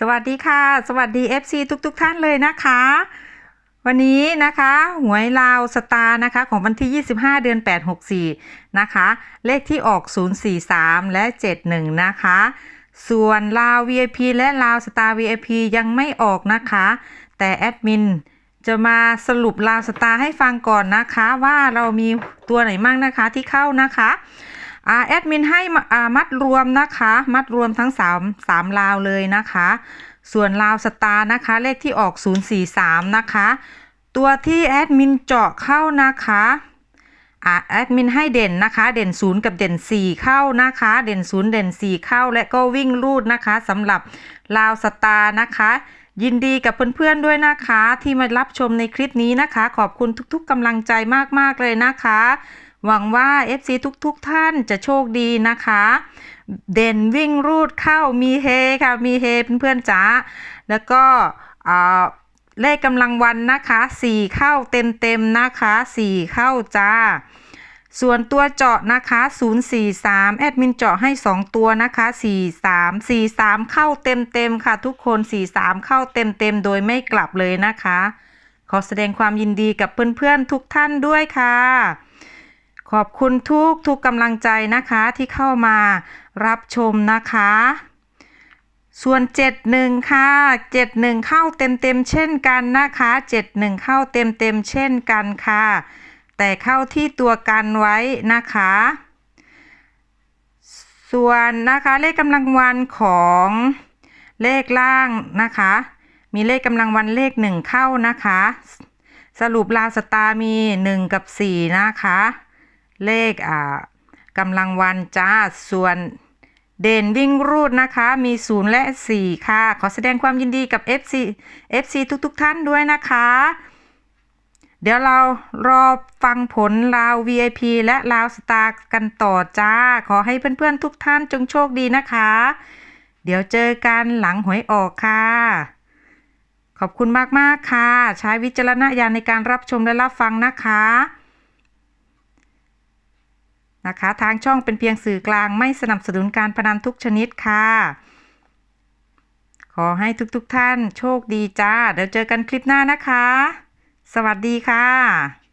สวัสดีค่ะ สวัสดี FC ทุกๆทท่านเลยนะคะ วันนี้นะคะหวยลาวสตาร์นะคะของวันที่ 25 เดือน 8 64 นะคะ เลขที่ออก 043 และ 71 นะคะ ส่วนลาว VIP และลาวสตาร์ VIP ยังไม่ออกนะคะ แต่แอดมินจะมาสรุปลาวสตาร์ให้ฟังก่อนนะคะ ว่าเรามีตัวไหนมั่งนะคะที่เข้านะคะ อ่าแอดมินให้มาอ่ามัดรวมนะคะ มัดรวมทั้ง3 3ลาวเลยนะคะ ส่วนลาวสตาร์นะคะ เลขที่ออก 043 นะคะ ตัวที่แอดมินเจาะเข้านะคะอ่าแอดมินให้เด่นนะคะ เด่น 0 กับเด่น 4 เข้านะคะ เด่น 0 เด่น 4 เข้า และก็วิ่งรูดนะคะสำหรับลาวสตาร์นะคะยินดีกับเพื่อนๆด้วยนะคะ ที่มารับชมในคลิปนี้นะคะ ขอบคุณทุกๆกำลังใจมากๆเลยนะคะ หวังว่า FC ทุกๆท่านจะโชคดีนะคะ เด่นวิ่งรูดเข้ามีเฮค่ะ มีเฮเพื่อนๆจ๋าแล้วก็เลขกำลังวันนะคะ 4 เข้าเต็มๆนะคะ 4 เข้าจ้าส่วนตัวเจาะนะคะ 043 แอดมินเจาะให้ 2 ตัวนะคะ 43 43 เข้าเต็มๆค่ะ ทุกคน 43 เข้าเต็มๆ โดยไม่กลับเลยนะคะ ขอแสดงความยินดีกับเพื่อนๆ ทุกท่านด้วยค่ะ ขอบคุณทุกทุกกำลังใจนะคะที่เข้ามารับชมนะคะ ส่วน 71 ค่ะ 71 เข้าเต็มๆเช่นกันนะคะ 71 เข้าเต็มๆเช่นกันค่ะ แต่เข้าที่ตัวกันไว้นะคะ ส่วนนะคะเลขกำลังวันของเลขล่างนะคะ มีเลขกำลังวันเลข 1 เข้านะคะสรุปลาสตาร์มี 1 กับ 4 นะคะ เลขอ่ากำลังวันจ้า ส่วนเด่นวิ่งรูดนะคะ มี 0 และ 4 ค่ะ ขอแสดงความยินดีกับ FC FC ทุกๆทท่านด้วยนะคะ เดี๋ยวเรารอฟังผลลาว VIP และลาวสตาร์กันต่อจ้า ขอให้เพื่อนๆทุกท่านจงโชคดีนะคะ เดี๋ยวเจอกันหลังหวยออกค่ะ ขอบคุณมากๆค่ะ ใช้วิจารณญาณในการรับชมและรับฟังนะคะ นะคะ ทางช่องเป็นเพียงสื่อกลางไม่สนับสนุนการพนันทุกชนิดค่ะ ขอให้ทุกๆทท่านโชคดีจ้า เดี๋ยวเจอกันคลิปหน้านะคะ สวัสดีค่ะ